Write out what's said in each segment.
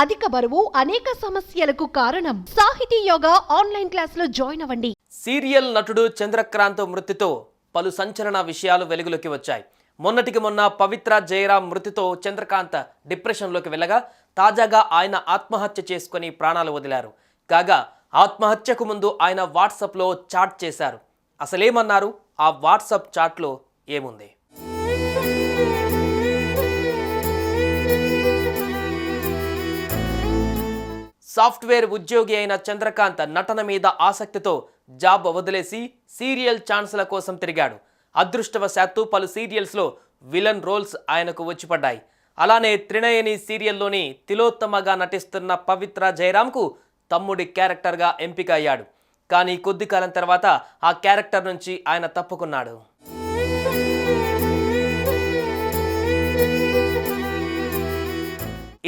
అధిక బరువు అనేక సమస్యలకు కారణం. సాహితీ యోగా ఆన్లైన్ క్లాసులో జాయిన్ అవ్వండి. సీరియల్ నటుడు చంద్రక్రాంత్ మృతితో పలు సంచలన విషయాలు వెలుగులోకి వచ్చాయి. మొన్నటికి మొన్న పవిత్ర జయరాం మృతితో చంద్రకాంత్ డిప్రెషన్లోకి వెళ్ళగా తాజాగా ఆయన ఆత్మహత్య చేసుకుని ప్రాణాలు వదిలారు. కాగా ఆత్మహత్యకు ముందు ఆయన వాట్సాప్లో చాట్ చేశారు. అసలేమన్నారు? ఆ వాట్సాప్ చాట్లో ఏముంది? సాఫ్ట్వేర్ ఉద్యోగి అయిన చంద్రకాంత్ నటన మీద ఆసక్తితో జాబ్ వదిలేసి సీరియల్ ఛాన్స్ల కోసం తిరిగాడు. అదృష్టవశాత్తు పలు సీరియల్స్లో విలన్ రోల్స్ ఆయనకు వచ్చిపడ్డాయి. అలానే త్రినయని సీరియల్లోని తిలోత్తమగా నటిస్తున్న పవిత్ర జయరామ్కు తమ్ముడి క్యారెక్టర్గా ఎంపిక అయ్యాడు. కానీ కొద్ది కాలం తర్వాత ఆ క్యారెక్టర్ నుంచి ఆయన తప్పుకున్నాడు.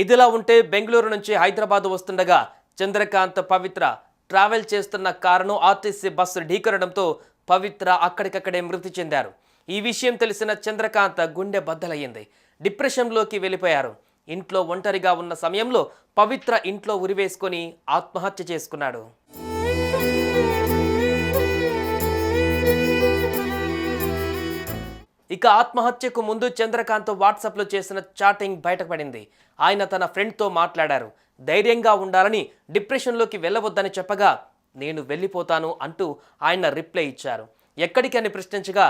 ఇదిలా ఉంటే బెంగళూరు నుంచి హైదరాబాద్ వస్తుండగా చంద్రకాంత్ పవిత్ర ట్రావెల్ చేస్తున్న కారును ఆర్టీసీ బస్సు ఢీకొనడంతో పవిత్ర అక్కడికక్కడే మృతి చెందారు. ఈ విషయం తెలిసిన చంద్రకాంత్ గుండె బద్దలయ్యింది. డిప్రెషన్లోకి వెళ్ళిపోయారు. ఇంట్లో ఒంటరిగా ఉన్న సమయంలో పవిత్ర ఇంట్లో ఉరివేసుకొని ఆత్మహత్య చేసుకున్నాడు. ఇక ఆత్మహత్యకు ముందు చంద్రకాంత్ వాట్సాప్లో చేసిన చాటింగ్ బయటపడింది. ఆయన తన ఫ్రెండ్తో మాట్లాడారు. ధైర్యంగా ఉండాలని డిప్రెషన్లోకి వెళ్ళవద్దని చెప్పగా నేను వెళ్ళిపోతాను అంటూ ఆయన రిప్లై ఇచ్చారు. ఎక్కడికని ప్రశ్నించగా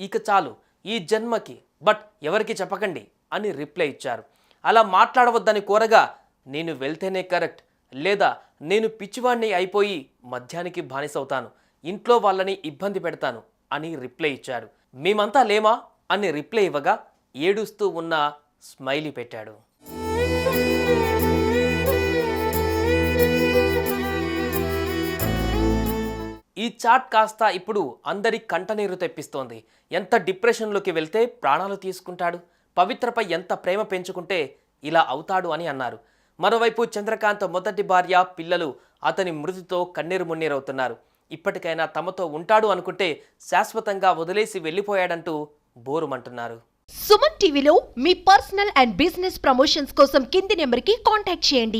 ఇక చాలు ఈ జన్మకి బట్ ఎవరికి చెప్పకండి అని రిప్లై ఇచ్చారు. అలా మాట్లాడవద్దని కోరగా నేను వెళ్తేనే కరెక్ట్ లేదా నేను పిచ్చివాణ్ణి అయిపోయి మధ్యానికి బానిసవుతాను ఇంట్లో వాళ్ళని ఇబ్బంది పెడతాను అని రిప్లై ఇచ్చాడు మేమంతా లేమా? అని రిప్లై ఇవ్వగా ఏడుస్తూ ఉన్న స్మైలీ పెట్టాడు. ఈ చాట్ కాస్త ఇప్పుడు అందరి కంటనీరు తెప్పిస్తోంది. ఎంత డిప్రెషన్లోకి వెళ్తే ప్రాణాలు తీసుకుంటాడు? పవిత్రపై ఎంత ప్రేమ పెంచుకుంటే ఇలా అవుతాడు అని అన్నారు. మరోవైపు చంద్రకాంత్ మొదటి భార్య పిల్లలు అతని మృతితో కన్నీరు మున్నీరవుతున్నారు. ఇప్పటికైనా తమతో ఉంటాడు అనుకుంటే శాశ్వతంగా వదిలేసి వెళ్ళిపోయాడంటూ బోరుమంటున్నారు. సుమన్ టీవీలో మీ పర్సనల్ అండ్ బిజినెస్ ప్రమోషన్స్ కోసం కింది నెంబర్కి కాంటాక్ట్ చేయండి.